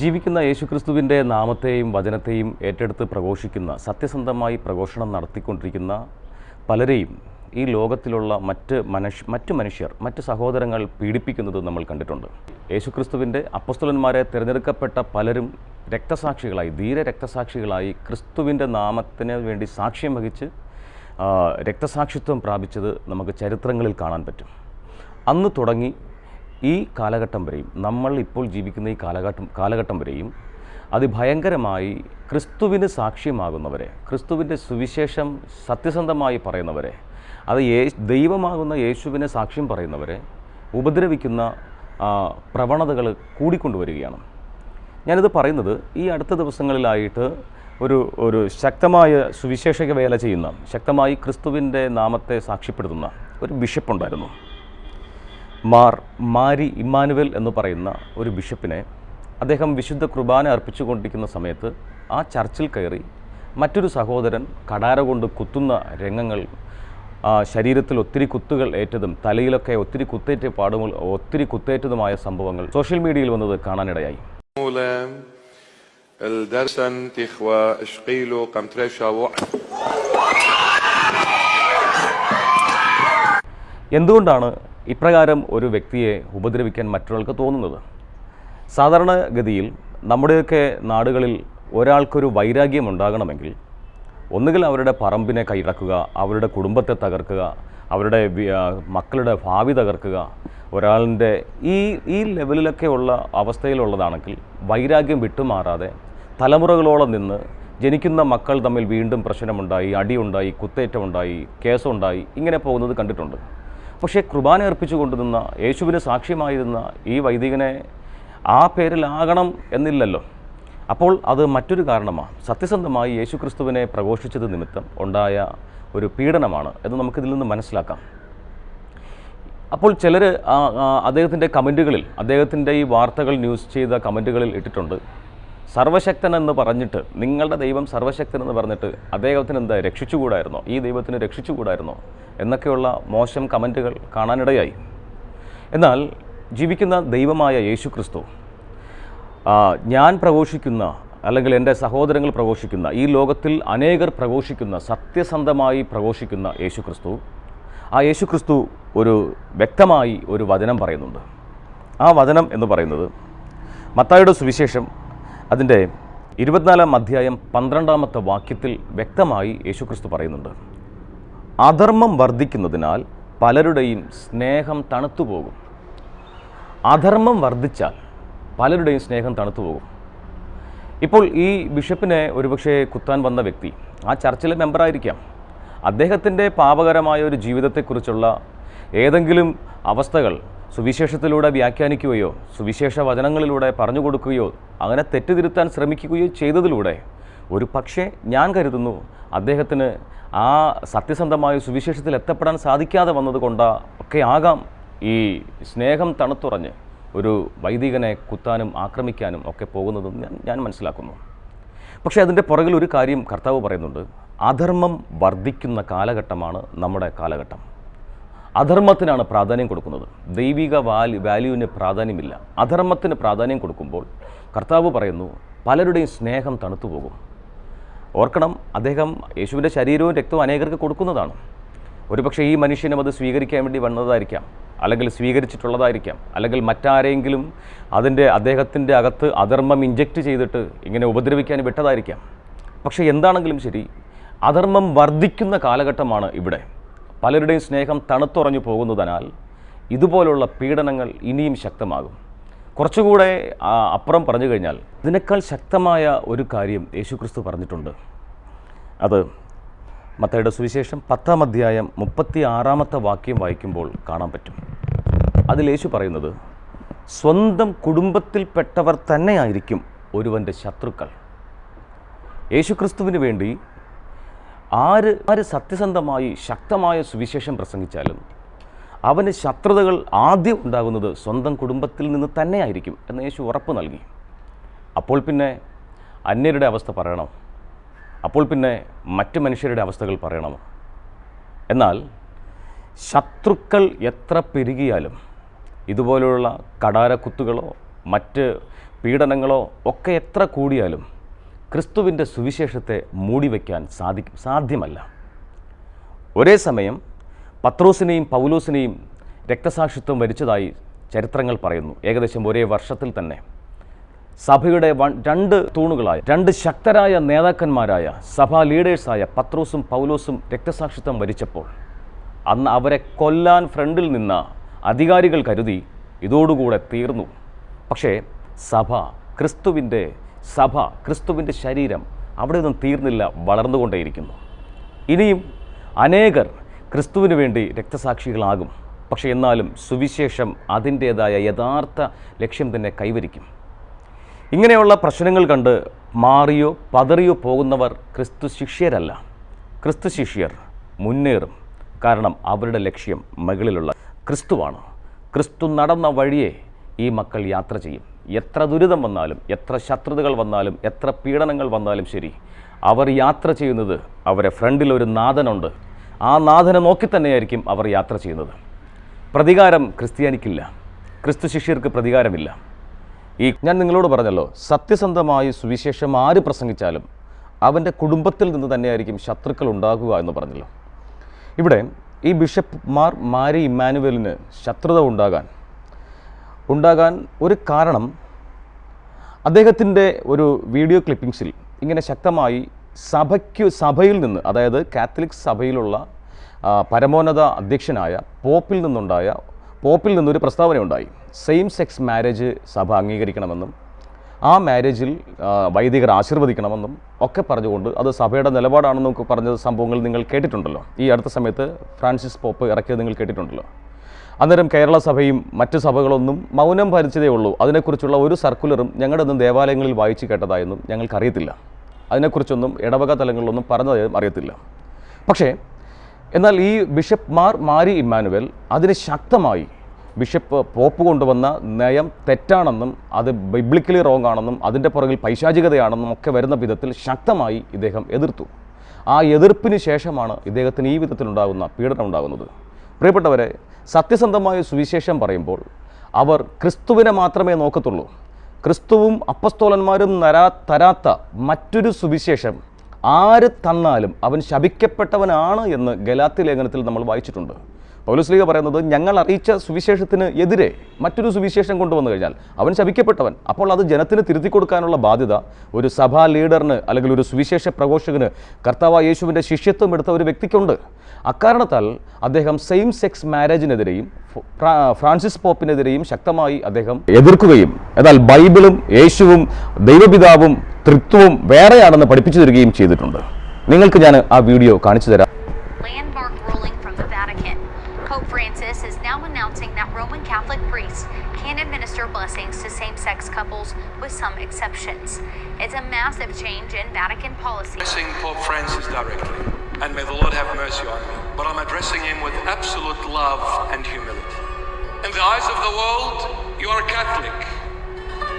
ജീവിക്കുന്ന യേശുക്രിസ്തുവിന്റെ നാമത്തെയും വചനത്തെയും ഏറ്റെടുത്ത് പ്രഘോഷിക്കുന്ന സത്യസന്ധമായി പ്രഘോഷണം നടത്തിക്കൊണ്ടിരിക്കുന്ന പലരെയും ഈ ലോകത്തിലുള്ള മറ്റ് മനുഷ്യ മറ്റ് മനുഷ്യർ മറ്റ് സഹോദരങ്ങൾ പീഡിപ്പിക്കുന്നത് നമ്മൾ കണ്ടിട്ടുണ്ട്. യേശുക്രിസ്തുവിന്റെ അപ്പസ്തുലന്മാരെ തിരഞ്ഞെടുക്കപ്പെട്ട പലരും രക്തസാക്ഷികളായി ധീര രക്തസാക്ഷികളായി ക്രിസ്തുവിന്റെ നാമത്തിന് വേണ്ടി സാക്ഷ്യം വഹിച്ച് രക്തസാക്ഷിത്വം പ്രാപിച്ചത് നമുക്ക് ചരിത്രങ്ങളിൽ കാണാൻ പറ്റും. അന്ന് തുടങ്ങി ഈ കാലഘട്ടം വരെയും നമ്മൾ ഇപ്പോൾ ജീവിക്കുന്ന ഈ കാലഘട്ടം കാലഘട്ടം വരെയും അതിഭയങ്കരമായി ക്രിസ്തുവിന് സാക്ഷ്യമാകുന്നവരെ ക്രിസ്തുവിന്റെ സുവിശേഷം സത്യസന്ധമായി പറയുന്നവരെ അത് യേ ദൈവമാകുന്ന യേശുവിനെ സാക്ഷ്യം പറയുന്നവരെ ഉപദ്രവിക്കുന്ന പ്രവണതകൾ കൂടിക്കൊണ്ടുവരികയാണ്. ഞാനിത് പറയുന്നത് ഈ അടുത്ത ദിവസങ്ങളിലായിട്ട് ഒരു ഒരു ശക്തമായ സുവിശേഷക വേല ചെയ്യുന്ന ശക്തമായി ക്രിസ്തുവിന്റെ നാമത്തെ സാക്ഷ്യപ്പെടുത്തുന്ന ഒരു ബിഷപ്പുണ്ടായിരുന്നു. മാർ മാരി ഇമ്മാനുവൽ എന്ന് പറയുന്ന ഒരു ബിഷപ്പിനെ അദ്ദേഹം വിശുദ്ധ കുർബാന അർപ്പിച്ചുകൊണ്ടിരിക്കുന്ന സമയത്ത് ആ ചർച്ചിൽ കയറി മറ്റൊരു സഹോദരൻ കടാര കൊണ്ട് കുത്തുന്ന രംഗങ്ങൾ ശരീരത്തിൽ ഒത്തിരി കുത്തുകൾ ഏറ്റതും തലയിലൊക്കെ ഒത്തിരി കുത്തേറ്റ പാടുകൾ ഒത്തിരി കുത്തേറ്റതുമായ സംഭവങ്ങൾ സോഷ്യൽ മീഡിയയിൽ വന്നത് കാണാനിടയായി. എന്തുകൊണ്ടാണ് ഇപ്രകാരം ഒരു വ്യക്തിയെ ഉപദ്രവിക്കാൻ മറ്റൊരാൾക്ക് തോന്നുന്നത്. സാധാരണഗതിയിൽ നമ്മുടെയൊക്കെ നാടുകളിൽ ഒരാൾക്കൊരു വൈരാഗ്യം ഉണ്ടാകണമെങ്കിൽ ഒന്നുകിൽ അവരുടെ പറമ്പിനെ കൈയടക്കുക അവരുടെ കുടുംബത്തെ തകർക്കുക അവരുടെ മക്കളുടെ ഭാവി തകർക്കുക ഒരാളിന്റെ ഈ ഈ ലെവലിലൊക്കെ ഉള്ള അവസ്ഥയിലുള്ളതാണെങ്കിൽ വൈരാഗ്യം വിട്ടുമാറാതെ തലമുറകളോളം നിന്ന് ജനിക്കുന്ന മക്കൾ തമ്മിൽ വീണ്ടും പ്രശ്നമുണ്ടായി അടിയുണ്ടായി കുത്തേറ്റമുണ്ടായി കേസുണ്ടായി ഇങ്ങനെ പോകുന്നത് കണ്ടിട്ടുണ്ട്. പക്ഷേ കുർബാന അർപ്പിച്ചു കൊണ്ടുനിന്ന യേശുവിന് സാക്ഷ്യമായിരുന്ന ഈ വൈദികനെ ആ പേരിലാകണം എന്നില്ലല്ലോ. അപ്പോൾ അത് മറ്റൊരു കാരണമാണ്. സത്യസന്ധമായി യേശു ക്രിസ്തുവിനെ പ്രഘോഷിച്ചത് നിമിത്തം ഉണ്ടായ ഒരു പീഡനമാണ് എന്ന് നമുക്കിതിൽ നിന്ന് മനസ്സിലാക്കാം. അപ്പോൾ ചിലർ അദ്ദേഹത്തിന്റെ കമന്റുകളിൽ അദ്ദേഹത്തിന്റെ ഈ വാർത്തകൾ ന്യൂസ് ചെയ്ത കമന്റുകളിൽ ഇട്ടിട്ടുണ്ട്. സർവശക്തൻ എന്ന് പറഞ്ഞിട്ട് നിങ്ങളുടെ ദൈവം സർവശക്തൻ എന്ന് പറഞ്ഞിട്ട് അദ്ദേഹത്തിന് എന്താ രക്ഷിച്ചുകൂടായിരുന്നോ? ഈ ദൈവത്തിന് രക്ഷിച്ചുകൂടായിരുന്നോ? എന്നൊക്കെയുള്ള മോശം കമന്റുകൾ കാണാനിടയായി. എന്നാൽ ജീവിക്കുന്ന ദൈവമായ യേശു ക്രിസ്തു ഞാൻ പ്രഘോഷിക്കുന്ന അല്ലെങ്കിൽ എന്റെ സഹോദരങ്ങൾ പ്രഘോഷിക്കുന്ന ഈ ലോകത്തിൽ അനേകർ പ്രഘോഷിക്കുന്ന സത്യസന്ധമായി പ്രഘോഷിക്കുന്ന യേശു ക്രിസ്തു ആ യേശു ക്രിസ്തു ഒരു വ്യക്തമായി ഒരു വചനം പറയുന്നുണ്ട്. ആ വചനം എന്ന് പറയുന്നത് മത്തായുടെ സുവിശേഷം അതിന്റെ ഇരുപത്തിനാലാം അധ്യായം പന്ത്രണ്ടാമത്തെ വാക്യത്തിൽ വ്യക്തമായി യേശുക്രിസ്തു പറയുന്നുണ്ട്. അധർമ്മം വർദ്ധിക്കുന്നതിനാൽ പലരുടെയും സ്നേഹം തണുത്തുപോകും. അധർമ്മം വർദ്ധിച്ചാൽ പലരുടെയും സ്നേഹം തണുത്തുപോകും. ഇപ്പോൾ ഈ ബിഷപ്പിനെ ഒരുപക്ഷെ കുത്താൻ വന്ന വ്യക്തി ആ ചർച്ചിലെ മെമ്പറായിരിക്കാം. അദ്ദേഹത്തിന്റെ പാപകരമായ ഒരു ജീവിതത്തെക്കുറിച്ചുള്ള ഏതെങ്കിലും അവസ്ഥകൾ സുവിശേഷത്തിലൂടെ വ്യാഖ്യാനിക്കുകയോ സുവിശേഷ വചനങ്ങളിലൂടെ പറഞ്ഞു കൊടുക്കുകയോ അങ്ങനെ തെറ്റുതിരുത്താൻ ശ്രമിക്കുകയോ ചെയ്തതിലൂടെ ഒരു പക്ഷേ ഞാൻ കരുതുന്നു അദ്ദേഹത്തിന് ആ സത്യസന്ധമായ സുവിശേഷത്തിൽ എത്തപ്പെടാൻ സാധിക്കാതെ വന്നതുകൊണ്ട് ഒക്കെ ആകാം ഈ സ്നേഹം തണുത്തുറഞ്ഞ് ഒരു വൈദികനെ കുത്താനും ആക്രമിക്കാനും ഒക്കെ പോകുന്നതും ഞാൻ ഞാൻ മനസ്സിലാക്കുന്നു. പക്ഷേ അതിന്റെ പുറകിൽ ഒരു കാര്യം കർത്താവ് പറയുന്നുണ്ട്. അധർമ്മം വർദ്ധിക്കുന്ന കാലഘട്ടമാണ് നമ്മുടെ കാലഘട്ടം. അധർമ്മത്തിനാണ് പ്രാധാന്യം കൊടുക്കുന്നത്. ദൈവിക വാല്യൂ വാല്യൂവിന് പ്രാധാന്യമില്ല. അധർമ്മത്തിന് പ്രാധാന്യം കൊടുക്കുമ്പോൾ കർത്താവ് പറയുന്നു പലരുടെയും സ്നേഹം തണുത്തു പോകും. ഓർക്കണം അദ്ദേഹം യേശുവിന്റെ ശരീരവും രക്തവും അനേകർക്ക് കൊടുക്കുന്നതാണ്. ഒരുപക്ഷെ ഈ മനുഷ്യനും അത് സ്വീകരിക്കാൻ വേണ്ടി വന്നതായിരിക്കാം. അല്ലെങ്കിൽ സ്വീകരിച്ചിട്ടുള്ളതായിരിക്കാം. അല്ലെങ്കിൽ മറ്റാരെങ്കിലും അതിന്റെ അദ്ദേഹത്തിന്റെ അകത്ത് അധർമ്മം ഇഞ്ചക്റ്റ് ചെയ്തിട്ട് ഇങ്ങനെ ഉപദ്രവിക്കാൻ വിട്ടതായിരിക്കാം. പക്ഷേ എന്താണെങ്കിലും ശരി അധർമ്മം വർദ്ധിക്കുന്ന കാലഘട്ടമാണ് ഇവിടെ. പലരുടെയും സ്നേഹം തണുത്തുറഞ്ഞു പോകുന്നതിനാൽ ഇതുപോലുള്ള പീഡനങ്ങൾ ഇനിയും ശക്തമാകും. കുറച്ചുകൂടെ അപ്പുറം പറഞ്ഞു കഴിഞ്ഞാൽ ഇതിനേക്കാൾ ശക്തമായ ഒരു കാര്യം യേശുക്രിസ്തു പറഞ്ഞിട്ടുണ്ട്. അത് മത്തയുടെ സുവിശേഷം പത്താം അധ്യായം മുപ്പത്തി ആറാമത്തെ വാക്യം വായിക്കുമ്പോൾ കാണാൻ പറ്റും. അതിൽ യേശു പറയുന്നത് സ്വന്തം കുടുംബത്തിൽപ്പെട്ടവർ തന്നെയായിരിക്കും ഒരുവന്റെ ശത്രുക്കൾ. യേശുക്രിസ്തുവിന് വേണ്ടി ആര് ആര് സത്യസന്ധമായി ശക്തമായ സുവിശേഷം പ്രസംഗിച്ചാലും അവന് ശത്രുതകൾ ആദ്യം ഉണ്ടാകുന്നത് സ്വന്തം കുടുംബത്തിൽ നിന്ന് തന്നെയായിരിക്കും എന്ന് യേശു ഉറപ്പ് നൽകി. അപ്പോൾ പിന്നെ അന്യരുടെ അവസ്ഥ പറയണോ. അപ്പോൾ പിന്നെ മറ്റു മനുഷ്യരുടെ അവസ്ഥകൾ പറയണമോ എന്നാൽ ശത്രുക്കൾ എത്ര പെരുകിയാലും ഇതുപോലെയുള്ള കടാരക്കുത്തുകളോ മറ്റ് പീഡനങ്ങളോ ഒക്കെ എത്ര കൂടിയാലും ക്രിസ്തുവിന്റെ സുവിശേഷത്തെ മൂടി മൂടിവെക്കാൻ സാധിക്കും സാധ്യമല്ല. ഒരേ സമയം പത്രോസിനെയും പൗലോസിനെയും രക്തസാക്ഷിത്വം വരിച്ചതായി ചരിത്രങ്ങൾ പറയുന്നു. ഏകദേശം ഒരേ വർഷത്തിൽ തന്നെ. സഭയുടെ രണ്ട് തൂണുകളായ രണ്ട് ശക്തരായ നേതാക്കന്മാരായ സഭാ ലീഡേഴ്സായ പത്രോസും പൗലോസും രക്തസാക്ഷിത്വം വരിച്ചപ്പോൾ അന്ന് അവരെ കൊല്ലാൻ ഫ്രണ്ടിൽ നിന്ന അധികാരികൾ കരുതി ഇതോടുകൂടെ തീർന്നു. പക്ഷേ സഭ ക്രിസ്തുവിന്റെ സഭ ക്രിസ്തുവിന്റെ ശരീരം അവിടെ നിന്നും തീർന്നില്ല വളർന്നുകൊണ്ടേയിരിക്കുന്നു. ഇനിയും അനേകർ ക്രിസ്തുവിന് വേണ്ടി രക്തസാക്ഷികളാകും. പക്ഷേ എന്നാലും സുവിശേഷം അതിന്റേതായ യഥാർത്ഥ ലക്ഷ്യം തന്നെ കൈവരിക്കും. ഇങ്ങനെയുള്ള പ്രശ്നങ്ങൾ കണ്ട് മാറിയോ പതറിയോ പോകുന്നവർ ക്രിസ്തു ശിഷ്യരല്ല. ക്രിസ്തു ശിഷ്യർ മുന്നേറും. കാരണം അവരുടെ ലക്ഷ്യം മകളിലുള്ള ക്രിസ്തുവാണ്. ക്രിസ്തു നടന്ന വഴിയെ ഈ മക്കൾ യാത്ര ചെയ്യും. എത്ര ദുരിതം വന്നാലും എത്ര ശത്രുതകൾ വന്നാലും എത്ര പീഡനങ്ങൾ വന്നാലും ശരി അവർ യാത്ര ചെയ്യുന്നത് അവരെ ഫ്രണ്ടിൽ ഒരു നാഥനുണ്ട്. ആ നാഥനെ നോക്കി തന്നെയായിരിക്കും അവർ യാത്ര ചെയ്യുന്നത്. പ്രതികാരം ക്രിസ്ത്യാനിക്കില്ല. ക്രിസ്തു ശിഷ്യർക്ക് പ്രതികാരമില്ല. ഈ ഞാൻ നിങ്ങളോട് പറഞ്ഞല്ലോ സത്യസന്ധമായി സുവിശേഷം ആര് പ്രസംഗിച്ചാലും അവന്റെ കുടുംബത്തിൽ നിന്ന് തന്നെയായിരിക്കും ശത്രുക്കൾ ഉണ്ടാകുക എന്ന് പറഞ്ഞല്ലോ. ഇവിടെ ഈ ബിഷപ്പ്മാർ മാരി ഇമ്മാനുവലിന് ശത്രുത ഉണ്ടാകാൻ ഉണ്ടാകാൻ ഒരു കാരണം അദ്ദേഹത്തിന്റെ ഒരു വീഡിയോ ക്ലിപ്പിംഗ്സിൽ ഇങ്ങനെ ശക്തമായി സഭയ്ക്ക് സഭയിൽ നിന്ന് അതായത് കാത്തലിക് സഭയിലുള്ള പരമോന്നത അധ്യക്ഷനായ പോപ്പിൽ നിന്നുണ്ടായ പോപ്പിൽ നിന്നൊരു പ്രസ്താവനയുണ്ടായി. സെയിം സെക്സ് മാരേജ് സഭ അംഗീകരിക്കണമെന്നും ആ മാരേജിൽ വൈദികർ ആശീർവദിക്കണമെന്നും ഒക്കെ പറഞ്ഞുകൊണ്ട് അത് സഭയുടെ നിലപാടാണെന്നും ഒക്കെ പറഞ്ഞ സംഭവങ്ങൾ നിങ്ങൾ കേട്ടിട്ടുണ്ടല്ലോ. ഈ അടുത്ത സമയത്ത് ഫ്രാൻസിസ് പോപ്പ് ഇറക്കിയത് നിങ്ങൾ കേട്ടിട്ടുണ്ടല്ലോ. അന്നേരം കേരള സഭയും മറ്റ് സഭകളൊന്നും മൗനം ഭരിച്ചതേ ഉള്ളൂ. അതിനെക്കുറിച്ചുള്ള ഒരു സർക്കുലറും ഞങ്ങളുടെ ഒന്നും ദേവാലയങ്ങളിൽ വായിച്ചു കേട്ടതായൊന്നും ഞങ്ങൾക്കറിയത്തില്ല. അതിനെക്കുറിച്ചൊന്നും ഇടവക തലങ്ങളിലൊന്നും പറഞ്ഞതായും അറിയത്തില്ല. പക്ഷേ എന്നാൽ ഈ ബിഷപ്പ് മാർ മാരി ഇമ്മാനുവൽ അതിന് ശക്തമായി ബിഷപ്പ് പോപ്പ് കൊണ്ടുവന്ന നയം തെറ്റാണെന്നും അത് ബൈബ്ലിക്കലി റോങ് ആണെന്നും അതിന്റെ പുറകിൽ പൈശാചികതയാണെന്നും ഒക്കെ വരുന്ന വിധത്തിൽ ശക്തമായി ഇദ്ദേഹം എതിർത്തു. ആ എതിർപ്പിന് ശേഷമാണ് ഇദ്ദേഹത്തിന് ഈ വിധത്തിലുണ്ടാകുന്ന പീഡനം ഉണ്ടാകുന്നത് പ്രിയപ്പെട്ടവരെ സത്യസന്ധമായ സുവിശേഷം പറയുമ്പോൾ അവർ ക്രിസ്തുവിനെ മാത്രമേ നോക്കത്തുള്ളൂ. ക്രിസ്തുവും അപ്പസ്തോലന്മാരും നരാ തരാത്ത മറ്റൊരു സുവിശേഷം ആര് തന്നാലും അവൻ ശപിക്കപ്പെട്ടവനാണ് എന്ന് ഗലാത്തി ലേഖനത്തിൽ നമ്മൾ വായിച്ചിട്ടുണ്ട്. പൗലസ്ലീഗ പറയുന്നത് ഞങ്ങൾ അറിയിച്ച സുവിശേഷത്തിന് എതിരെ മറ്റൊരു സുവിശേഷം കൊണ്ടുവന്നു കഴിഞ്ഞാൽ അവൻ ശപിക്കപ്പെട്ടവൻ. അപ്പോൾ അത് ജനത്തിന് തിരുത്തി കൊടുക്കാനുള്ള ബാധ്യത. ഒരു സഭാ ലീഡറിന് അല്ലെങ്കിൽ ഒരു സുവിശേഷ പ്രഘോഷകന് കർത്താവ് യേശുവിന്റെ ശിഷ്യത്വം എടുത്ത ഒരു വ്യക്തിക്കുണ്ട്. അക്കാരണത്താൽ അദ്ദേഹം സെയിം സെക്സ് മാരേജിനെതിരെയും ഫ്രാൻസിസ് പോപ്പിനെതിരെയും ശക്തമായി അദ്ദേഹം എതിർക്കുകയും എന്നാൽ ബൈബിളും യേശുവും ദൈവപിതാവും തൃത്വവും വേറെയാണെന്ന് പഠിപ്പിച്ചു തരികയും ചെയ്തിട്ടുണ്ട് നിങ്ങൾക്ക് ഞാൻ ആ വീഡിയോ കാണിച്ചു തരാം. Pope Francis is now announcing that Roman Catholic priests can administer blessings to same sex couples with some exceptions. It's a massive change in Vatican policy. addressing Pope Francis directly, and may the Lord have mercy on me. But I'm addressing him with absolute love and humility. In the eyes of the world, you are Catholic,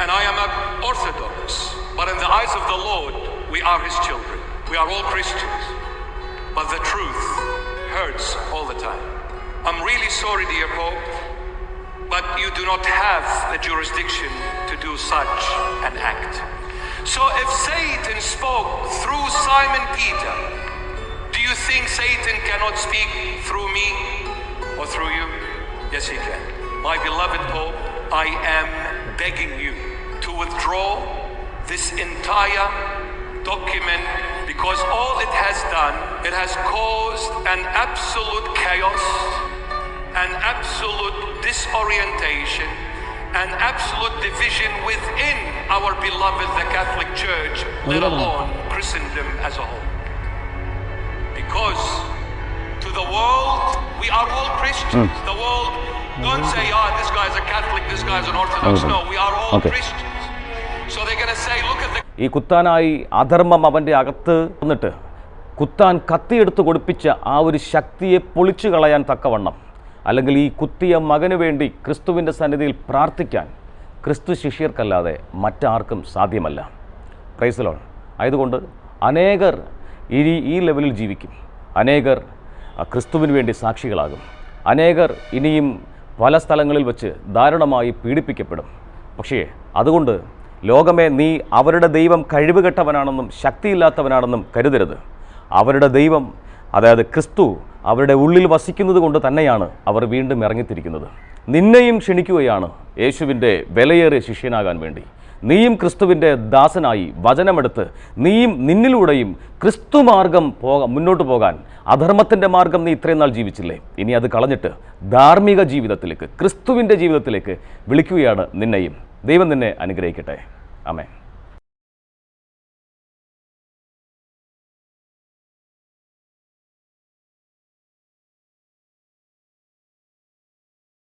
and I am a Orthodox. But in the eyes of the Lord, we are his children. We are all Christians. But the truth hurts all the time. I'm really sorry, dear Pope, but you do not have the jurisdiction to do such an act. So if Satan spoke through Simon Peter, do you think Satan cannot speak through me or through you? Yes, he can. My beloved Pope, I am begging you to withdraw this entire document because all it has done, it has caused an absolute chaos, an absolute disorientation, an absolute division within our beloved the Catholic Church, let alone Christendom as a whole. Because to the world, we are all Christians. The world, don't say, ah, this guy's a Catholic, this guy's an Orthodox. No, we are all. Christians. ഈ കുത്താനായി അധർമ്മം അവന്റെ അകത്ത് വന്നിട്ട് കുത്താൻ കത്തിയെടുത്ത് കൊടുപ്പിച്ച ആ ഒരു ശക്തിയെ പൊളിച്ചു കളയാൻ തക്കവണ്ണം. അല്ലെങ്കിൽ ഈ കുത്തിയ മകന് വേണ്ടി ക്രിസ്തുവിന്റെ സന്നിധിയിൽ പ്രാർത്ഥിക്കാൻ ക്രിസ്തു ശിഷ്യർക്കല്ലാതെ മറ്റാർക്കും സാധ്യമല്ല. പ്രൈസലോൺ ആയതുകൊണ്ട് അനേകർ ഇനി ഈ ലെവലിൽ ജീവിക്കും. അനേകർ ക്രിസ്തുവിന് വേണ്ടി സാക്ഷികളാകും. അനേകർ ഇനിയും പല സ്ഥലങ്ങളിൽ വച്ച് ദാരുണമായി പീഡിപ്പിക്കപ്പെടും. പക്ഷേ അതുകൊണ്ട് ലോകമേ നീ അവരുടെ ദൈവം കഴിവുകെട്ടവനാണെന്നും ശക്തിയില്ലാത്തവനാണെന്നും കരുതരുത്. അവരുടെ ദൈവം അതായത് ക്രിസ്തു അവരുടെ ഉള്ളിൽ വസിക്കുന്നത് കൊണ്ട് തന്നെയാണ് അവർ വീണ്ടും ഇറങ്ങിത്തിരിക്കുന്നത്. നിന്നെയും ക്ഷണിക്കുകയാണ് യേശുവിന്റെ വിലയേറിയ ശിഷ്യനാകാൻ വേണ്ടി. നീയും ക്രിസ്തുവിന്റെ ദാസനായി വചനമെടുത്ത് നീയും നിന്നിലൂടെയും ക്രിസ്തു മാർഗം പോക മുന്നോട്ട് പോകാൻ അധർമ്മത്തിന്റെ മാർഗം നീ ഇത്രയും നാൾ ജീവിച്ചില്ലേ? ഇനി അത് കളഞ്ഞിട്ട് ധാർമ്മിക ജീവിതത്തിലേക്ക് ക്രിസ്തുവിന്റെ ജീവിതത്തിലേക്ക് വിളിക്കുകയാണ് നിന്നെയും. ദൈവം നിന്നെ അനുഗ്രഹിക്കട്ടെ. ആമേ